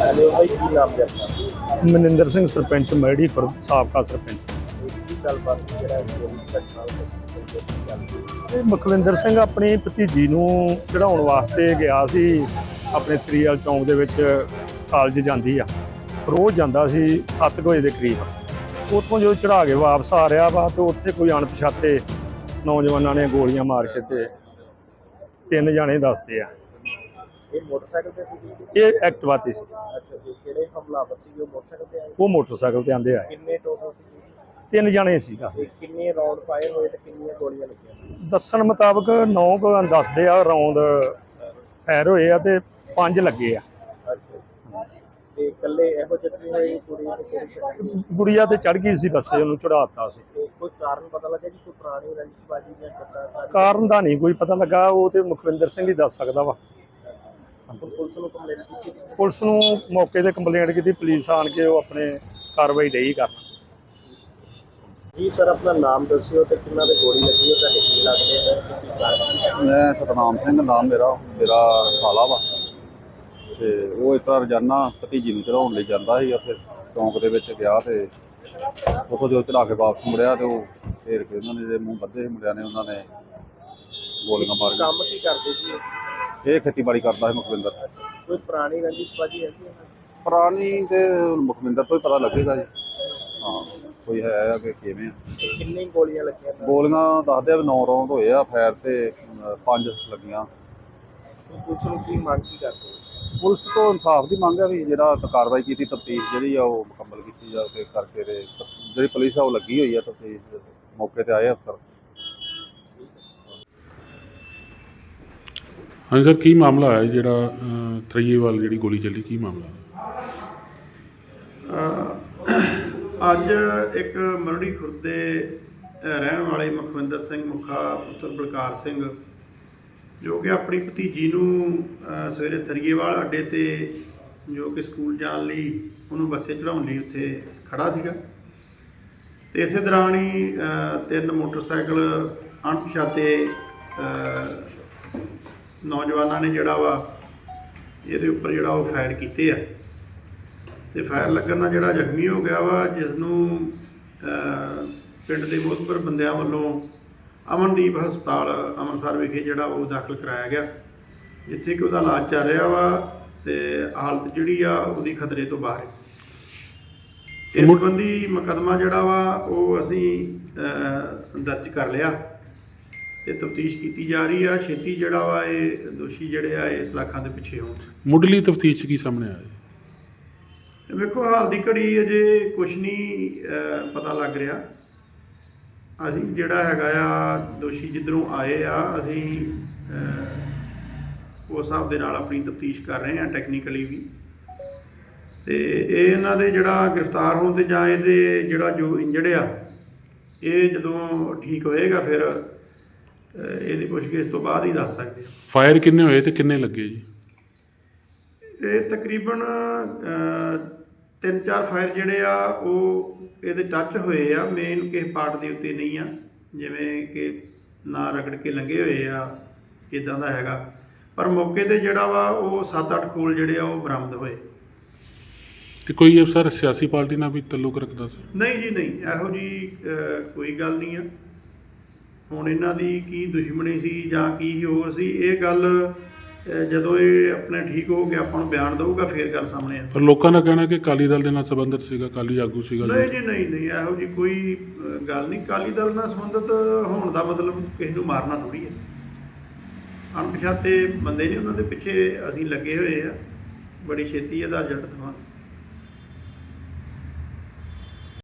Hello ਭਾਈ ਕੀ ਨਾਮ ਹੈ ਆਪਣਾ? ਮਨਿੰਦਰ ਸਿੰਘ ਸਰਪੰਚ ਮੈੜੀ ਖੁਰਦ ਸਾਬਕਾ ਸਰਪੰਚ। ਇਹ ਕੀ ਗੱਲਬਾਤ ਜਿਹੜਾ ਚੋਰੀ ਘਟਨਾ ਗੱਲ ਇਹ ਮੁਖਵਿੰਦਰ ਸਿੰਘ ਆਪਣੀ ਭਤੀਜੀ ਨੂੰ ਚੜਾਉਣ ਵਾਸਤੇ ਗਿਆ ਸੀ। ਆਪਣੇ ਤਰੀਆਲ ਚੌਂਕ ਦੇ ਵਿੱਚ ਕਾਲਜ ਜਾਂਦੀ ਆ। ਰੋਜ਼ ਜਾਂਦਾ ਸੀ 7 ਵਜੇ ਦੇ ਕਰੀਬ। ਉੱਥੋਂ ਜਦੋਂ ਚੜਾ ਕੇ ਵਾਪਸ ਆ ਰਿਹਾ ਵਾ ਤੇ ਉੱਥੇ ਕੋਈ ਅਣਪਛਾਤੇ ਨੌਜਵਾਨਾਂ ਨੇ ਗੋਲੀਆਂ ਮਾਰ ਕੇ ਤੇ ਤਿੰਨ ਜਾਣੇ ਦੱਸਦੇ ਆ। ਇਹ ਮੋਟਰਸਾਈਕਲ ਤੇ ਸੀ ਜੀ ਇਹ ਐਕਟਿਵਾ ਤੇ ਸੀ। ਅੱਛਾ ਜੀ ਕਿਹੜੇ ਹਮਲਾਵਰ ਸੀ ਉਹ ਮੋਟਰਸਾਈਕਲ ਤੇ ਆਏ? ਉਹ ਮੋਟਰਸਾਈਕਲ ਤੇ ਆਂਦੇ ਆਏ। ਕਿੰਨੇ ਟੋਟਲ ਸੀ ਜੀ ਤਿੰਨ ਜਾਣੇ ਸੀ ਤੇ ਕਿੰਨੇ ਰਾਉਂਡ ਫਾਇਰ ਹੋਏ ਤੇ ਕਿੰਨੀਆਂ ਗੋਲੀਆਂ ਲੱਗੀਆਂ? ਦੱਸਣ ਮੁਤਾਬਕ 9 ਕੁ ਦੱਸਦੇ ਆ ਰੌਂਦ ਫਾਇਰ ਹੋਏ ਆ ਤੇ 5 ਲੱਗੇ ਆ। ਅੱਛਾ ਤੇ ਇਕੱਲੇ ਇਹੋ ਜ਼ਖਮੀ ਹੋਏ ਕੁੜੀ ਤੇ ਕਿਹੜੀ ਕਿਹੜੀ? ਗੁੜੀਆ ਤੇ ਚੜ ਗਈ ਸੀ ਬੱਸੇ ਉਹਨੂੰ ਚੜਾਤਾ ਸੀ। ਤੇ ਕੋਈ ਕਾਰਨ ਪਤਾ ਲੱਗਾ ਜੀ ਕੋਈ ਪੁਰਾਣੀ ਰੰਜਿਸ਼ਬਾਜੀ ਜਾਂ ਕਿੱਦਾਂ ਦਾ ਕਾਰਨ ਦਾ ਨਹੀਂ ਕੋਈ ਪਤਾ ਲੱਗਾ ਉਹ ਤੇ ਮੁਖਵਿੰਦਰ ਸਿੰਘ ਹੀ ਦੱਸ ਸਕਦਾ ਵਾ। ਪੁਲਿਸ ਨੂੰ ਕੰਪਲੇਂਟ ਕੀਤੀ। ਪੁਲਿਸ ਨੂੰ ਮੌਕੇ ਤੇ ਕੰਪਲੇਂਟ ਕੀਤੀ ਪੁਲਿਸ ਆਣ ਕੇ ਉਹ ਆਪਣੇ ਕਾਰਵਾਈ ਡਈ ਕਰਨ। ਜੀ ਸਰ ਆਪਣਾ ਨਾਮ ਦੱਸਿਓ ਤੇ ਕਿੰਨਾ ਦੇ ਗੋਲੀ ਲੱਗੀ ਹੈ ਤੁਹਾਡੇ ਕੀ ਲੱਗਦੇ ਤੇ ਕੀ ਕਾਰਨ ਮੈਂ ਸਤਨਾਮ ਸਿੰਘ ਨਾਮ ਮੇਰਾ ਮੇਰਾ ਸਾਲਾ ਵਾ। ਤੇ ਉਹ ਇਸ ਤਰ੍ਹਾਂ ਰੋਜ਼ਾਨਾ ਭਤੀਜੀ ਨੂੰ ਚੜਾਉਣ ਲਈ ਜਾਂਦਾ ਸੀ ਉੱਥੇ ਚੌਂਕ ਦੇ ਵਿੱਚ ਗਿਆ ਤੇ ਉੱਥੋਂ ਜਦੋਂ ਚੜਾ ਕੇ ਵਾਪਸ ਮੁੜਿਆ ਤੇ ਉਹ ਫੇਰ ਕੇ ਉਹਨਾਂ ਨੇ ਜਿਹੜੇ ਮੂੰਹ ਬੱਧੇ ਸੀ ਮੁੰਡਿਆਂ ਨੇ ਉਹਨਾਂ ਨੇ ਗੋਲੀਆਂ ਮਾਰ ਕੰਮ ਕੀ ਕਰਦੇ ਜੀ ਇਹ? ਇਹ ਖੇਤੀਬਾੜੀ ਕਰਦਾ ਸੀ ਮੁਖਵਿੰਦਰ। ਕੋਈ ਪੁਰਾਣੀ ਰੰਜਿਸ਼ਬਾਜੀ ਹੈਗੀ ਹੈ ਪੁਰਾਣੀ ਤੇ ਮੁਖਵਿੰਦਰ ਤੋਂ ਹੀ ਪਤਾ ਲੱਗੇਗਾ ਜੀ। ਹਾਂ ਕੋਈ ਹੈ ਆ ਕਿ ਕਿਵੇਂ ਆ। ਕਿੰਨੀ ਗੋਲੀਆਂ ਲੱਗੀਆਂ? ਨੇ? ਗੋਲੀਆਂ ਦੱਸਦੇ ਆ ਵੀ 9 ਰੌਂਦ ਹੋਏ ਆ ਫਾਇਰ ਤੇ 5 ਲੱਗੀਆਂ। ਪੁਲਿਸ ਨੂੰ ਕੀ ਮੰਗ ਕੀ ਕਰਦੇ ਹੋ? ਪੁਲਿਸ ਤੋਂ ਇਨਸਾਫ ਦੀ ਮੰਗ ਹੈ ਵੀ ਜਿਹੜਾ ਕਾਰਵਾਈ ਕੀਤੀ ਤਫਤੀਸ਼ ਜਿਹੜੀ ਆ ਉਹ ਮੁਕੰਮਲ ਕੀਤੀ ਜਾਵੇ ਕਰਕੇ ਜਿਹੜੀ ਪੁਲਿਸ ਆ ਉਹ ਲੱਗੀ ਹੋਈ ਆ ਤਫਤੀਸ਼। ਮੌਕੇ ਤੇ ਆਏ ਅਫਸਰ। ਹਾਂਜੀ ਸਰ ਕੀ ਮਾਮਲਾ ਹੈ ਜਿਹੜਾ ਅਹ, ਥਰੀਏਵਾਲ ਜਿਹੜੀ ਗੋਲੀ ਚੱਲੀ ਕੀ ਮਾਮਲਾ ਅੱਜ ਇੱਕ ਮਰੜੀ ਖੁਰਦੇ ਰਹਿਣ ਵਾਲੇ ਮੁਖਵਿੰਦਰ ਸਿੰਘ ਮੁਖਾ ਪੁੱਤਰ ਬਲਕਾਰ ਸਿੰਘ ਜੋ ਕਿ ਆਪਣੀ ਭਤੀਜੀ ਨੂੰ ਅ, ਸਵੇਰੇ ਥਰੀਏਵਾਲ ਅੱਡੇ ਤੇ ਜੋ ਕਿ ਸਕੂਲ ਜਾਣ ਲਈ ਉਹਨੂੰ ਬੱਸੇ ਚੜਾਉਣ ਲਈ ਉੱਥੇ ਖੜਾ ਸੀਗਾ। ਤੇ ਇਸੇ ਦੌਰਾਨ ਹੀ ਅ, ਤਿੰਨ ਮੋਟਰਸਾਈਕਲ ਅਣਪਛਾਤੇ ਅ, ਨੌਜਵਾਨਾਂ ਨੇ ਜਿਹੜਾ ਵਾ ਇਹਦੇ ਉੱਪਰ ਜਿਹੜਾ ਉਹ ਫਾਇਰ ਕੀਤੇ ਆ। ਤੇ ਫਾਇਰ ਲੱਗਣ ਨਾਲ ਜਿਹੜਾ ਜ਼ਖਮੀ ਹੋ ਗਿਆ ਵਾ ਜਿਸ ਨੂੰ ਪਿੰਡ ਦੇ ਮੋਹਤਬਰ ਬੰਦਿਆਂ ਵੱਲੋਂ ਅਮਨਦੀਪ ਹਸਪਤਾਲ ਅੰਮ੍ਰਿਤਸਰ ਵਿਖੇ ਜਿਹੜਾ ਉਹ ਦਾਖਲ ਕਰਾਇਆ ਗਿਆ ਜਿੱਥੇ ਕਿ ਉਹਦਾ ਇਲਾਜ ਚੱਲ ਰਿਹਾ ਵਾ ਤੇ ਹਾਲਤ ਜਿਹੜੀ ਆ ਉਹਦੀ ਖਤਰੇ ਤੋਂ ਬਾਹਰ ਹੈ। ਇਸ ਸੰਬੰਧੀ ਮੁਕੱਦਮਾ ਜਿਹੜਾ ਵਾ ਉਹ ਅਸੀਂ ਦਰਜ ਕਰ ਲਿਆ। ਤੇ ਤਫਤੀਸ਼ ਕੀਤੀ ਜਾ ਰਹੀ ਆ। ਛੇਤੀ ਜਿਹੜਾ ਵਾ ਇਹ ਦੋਸ਼ੀ ਜਿਹੜੇ ਆ ਇਸ ਲਾਖਾਂ ਦੇ ਪਿੱਛੇ ਹੋਣ। ਮੁੱਢਲੀ ਤਫਤੀਸ਼ ਕੀ ਸਾਹਮਣੇ ਆਇਆ? ਵੇਖੋ ਹਾਲ ਦੀ ਘੜੀ ਅਜੇ ਕੁਝ ਨਹੀਂ ਪਤਾ ਲੱਗ ਰਿਹਾ। ਅਸੀਂ ਜਿਹੜਾ ਹੈਗਾ ਆ ਦੋਸ਼ੀ ਜਿੱਧਰੋਂ ਆਏ ਆ ਅਸੀਂ ਅਹ, ਉਸ ਹਿਸਾਬ ਦੇ ਨਾਲ ਆਪਣੀ ਤਫਤੀਸ਼ ਕਰ ਰਹੇ ਆ ਟੈਕਨੀਕਲੀ ਵੀ। ਤੇ ਇਹ ਇਹਨਾਂ ਦੇ ਜਿਹੜਾ ਗ੍ਰਿਫਤਾਰ ਹੋਣ ਤੇ ਜਾਂ ਇਹਦੇ ਜਿਹੜਾ ਜੋ ਇੰਜਰਡ ਆ ਇਹ ਜਦੋਂ ਠੀਕ ਹੋਏਗਾ ਫਿਰ ਇਹਦੀ ਪੁੱਛਗਿੱਛ ਤੋਂ ਬਾਅਦ ਹੀ ਦੱਸ ਸਕਦੇ ਆ ਫਾਇਰ ਕਿੰਨੇ ਹੋਏ ਤੇ ਕਿੰਨੇ ਲੱਗੇ ਜੀ? ਇਹ ਤਕਰੀਬਨ ਤਿੰਨ ਚਾਰ ਫਾਇਰ ਜਿਹੜੇ ਆ ਉਹ ਇਹਦੇ ਟੱਚ ਹੋਏ ਆ ਮੇਨ ਕਿਸੇ ਪਾਰਟ ਦੇ ਉੱਤੇ ਨਹੀਂ ਆ। ਜਿਵੇਂ ਕਿ ਨਾ ਰਗੜ ਕੇ ਲੰਗੇ ਹੋਏ ਆ ਇਦਾਂ ਦਾ ਹੈਗਾ। ਪਰ ਮੌਕੇ ਤੇ ਜਿਹੜਾ ਵਾ ਉਹ 7-8 ਖੋਲ ਜਿਹੜੇ ਆ ਉਹ ਬਰਾਮਦ ਹੋਏ। ਤੇ ਕੋਈ ਇਹ ਸਰ ਸਿਆਸੀ ਪਾਰਟੀ ਨਾਲ ਵੀ ਤਾਲੁਕ ਰੱਖਦਾ ਸੀ ਨਹੀਂ ਜੀ ਨਹੀਂ। ਇਹੋ ਜੀ ਕੋਈ ਗੱਲ ਨਹੀਂ ਆ। ਹੁਣ ਇਹਨਾਂ ਦੀ ਕੀ ਦੁਸ਼ਮਣੀ ਸੀ ਜਾਂ ਕੀ ਹੋਰ ਸੀ ਇਹ ਗੱਲ ਜਦੋਂ ਇਹ ਆਪਣੇ ਠੀਕ ਹੋ ਕੇ ਆਪਾਂ ਨੂੰ ਬਿਆਨ ਦਊਗਾ ਫੇਰ ਗੱਲ ਸਾਹਮਣੇ ਆ। ਪਰ ਲੋਕਾਂ ਦਾ ਕਹਿਣਾ ਕਿ ਅਕਾਲੀ ਦਲ ਦੇ ਨਾਲ ਸੰਬੰਧਿਤ ਸੀਗਾ ਅਕਾਲੀ ਆਗੂ ਸੀਗਾ ਨਹੀਂ ਜੀ ਨਹੀਂ ਨਹੀਂ ਇਹੋ ਜੀ ਕੋਈ ਗੱਲ ਨਹੀਂ। ਕਾਲੀ ਦਲ ਨਾਲ ਸੰਬੰਧਿਤ ਹੋਣ ਦਾ ਮਤਲਬ ਕਿਸੇ ਨੂੰ ਮਾਰਨਾ ਥੋੜੀ ਹੈ। ਅਣਪਛਾਤੇ ਬੰਦੇ ਨੇ ਉਹਨਾਂ ਦੇ ਪਿੱਛੇ ਅਸੀਂ ਲੱਗੇ ਹੋਏ ਆ। ਬੜੀ ਛੇਤੀ ਇਹਦਾ ਰਿਜ਼ਲਟ ਦਵਾਂਗੇ।